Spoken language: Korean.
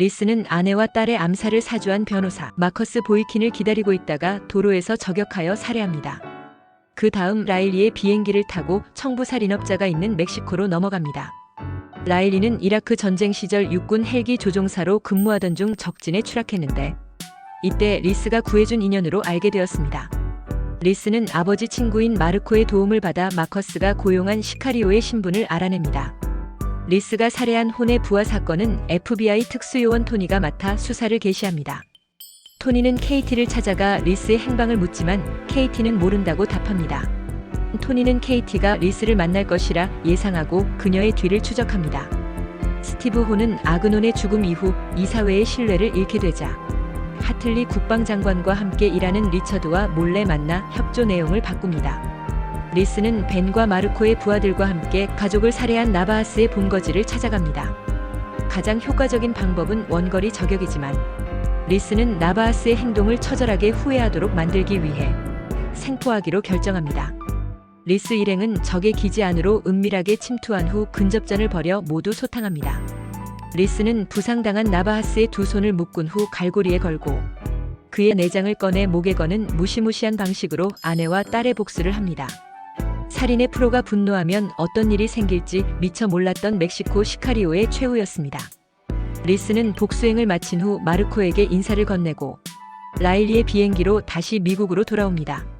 리스는 아내와 딸의 암살을 사주한 변호사 마커스 보이킨을 기다리고 있다가 도로에서 저격하여 살해합니다. 그 다음 라일리의 비행기를 타고 청부 살인업자가 있는 멕시코로 넘어갑니다. 라일리는 이라크 전쟁 시절 육군 헬기 조종사로 근무하던 중 적진에 추락했는데 이때 리스가 구해준 인연으로 알게 되었습니다. 리스는 아버지 친구인 마르코의 도움을 받아 마커스가 고용한 시카리오의 신분을 알아냅니다. 리스가 살해한 혼의 부하 사건은 FBI 특수요원 토니가 맡아 수사를 개시합니다. 토니는 KT를 찾아가 리스의 행방을 묻지만 KT는 모른다고 답합니다. 토니는 KT가 리스를 만날 것이라 예상하고 그녀의 뒤를 추적합니다. 스티브 호는 아그논의 죽음 이후 이사회의 신뢰를 잃게 되자 하틀리 국방장관과 함께 일하는 리처드와 몰래 만나 협조 내용을 바꿉니다. 리스는 벤과 마르코의 부하들과 함께 가족을 살해한 나바하스의 본거지를 찾아갑니다. 가장 효과적인 방법은 원거리 저격이지만 리스는 나바하스의 행동을 처절하게 후회하도록 만들기 위해 생포하기로 결정합니다. 리스 일행은 적의 기지 안으로 은밀하게 침투한 후 근접전을 벌여 모두 소탕합니다. 리스는 부상당한 나바하스의 두 손을 묶은 후 갈고리에 걸고 그의 내장을 꺼내 목에 거는 무시무시한 방식으로 아내와 딸의 복수를 합니다. 살인의 프로가 분노하면 어떤 일이 생길지 미처 몰랐던 멕시코 시카리오의 최후였습니다. 리스는 복수행을 마친 후 마르코에게 인사를 건네고 라일리의 비행기로 다시 미국으로 돌아옵니다.